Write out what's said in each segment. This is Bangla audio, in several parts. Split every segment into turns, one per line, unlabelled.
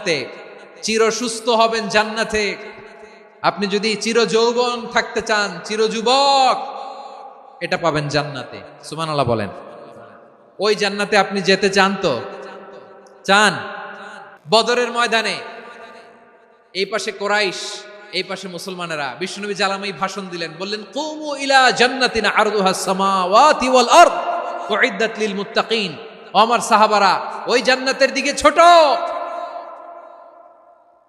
জান্নাতে, চির সুস্থ হবেন জান্নাতে। আপনি যদি চির যৌবন থাকতে চান, চির যুবক, এটা পাবেন জান্নাতে। সুবহানাল্লাহ বলেন। ওই জান্নাতে আপনি যেতে চান তো? চান? বদরের ময়দানে। এই পাশে কোরাইশ, এই পাশে মুসলমানেরা। বিষ্ণুনবী জালামাই ভাষণ দিলেন, বললেন, কুমু ইলা জান্নাতিন আরদুহা সামাওয়াতি ওয়াল আরদ, উইদ্দাত লিল মুত্তাকিন। আমার সাহাবারা, ওই জান্নাতের দিকে ছোট।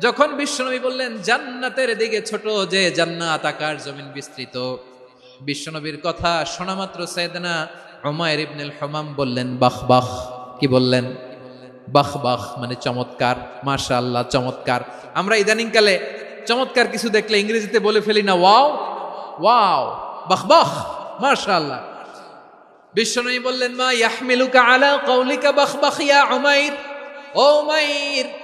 যখন বিশ্বনবী বললেন, জান্নাতের দিকে ছোট যে জান্নাত আকাশ জমিন বিস্তৃত। বিশ্বনবীর কথা শোনা মাত্র সৈয়দনা হুমায়র ইবনুল হুমাম বললেন, বাহ বাহ। কি বললেন? বাহ বাহ। মানে চমৎকার মাশা আল্লাহ চমৎকার। আমরা ইদানিংকালে চমৎকার কিছু দেখলে ইংরেজিতে বলে ফেলি না, ওয়াও ওয়াও, বাহ বাহ। মাশা আল্লাহ বিশ্বনবী বললেন, মা ইয়াহমিলুকা আলা কওলিকা বাহ বাহ ইয়া উমাইর? ও উমাইর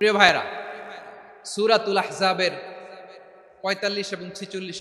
প্রিয় ভাইরা সুরাতুল আহজাবের পঁয়তাল্লিশ এবং ছিচল্লিশ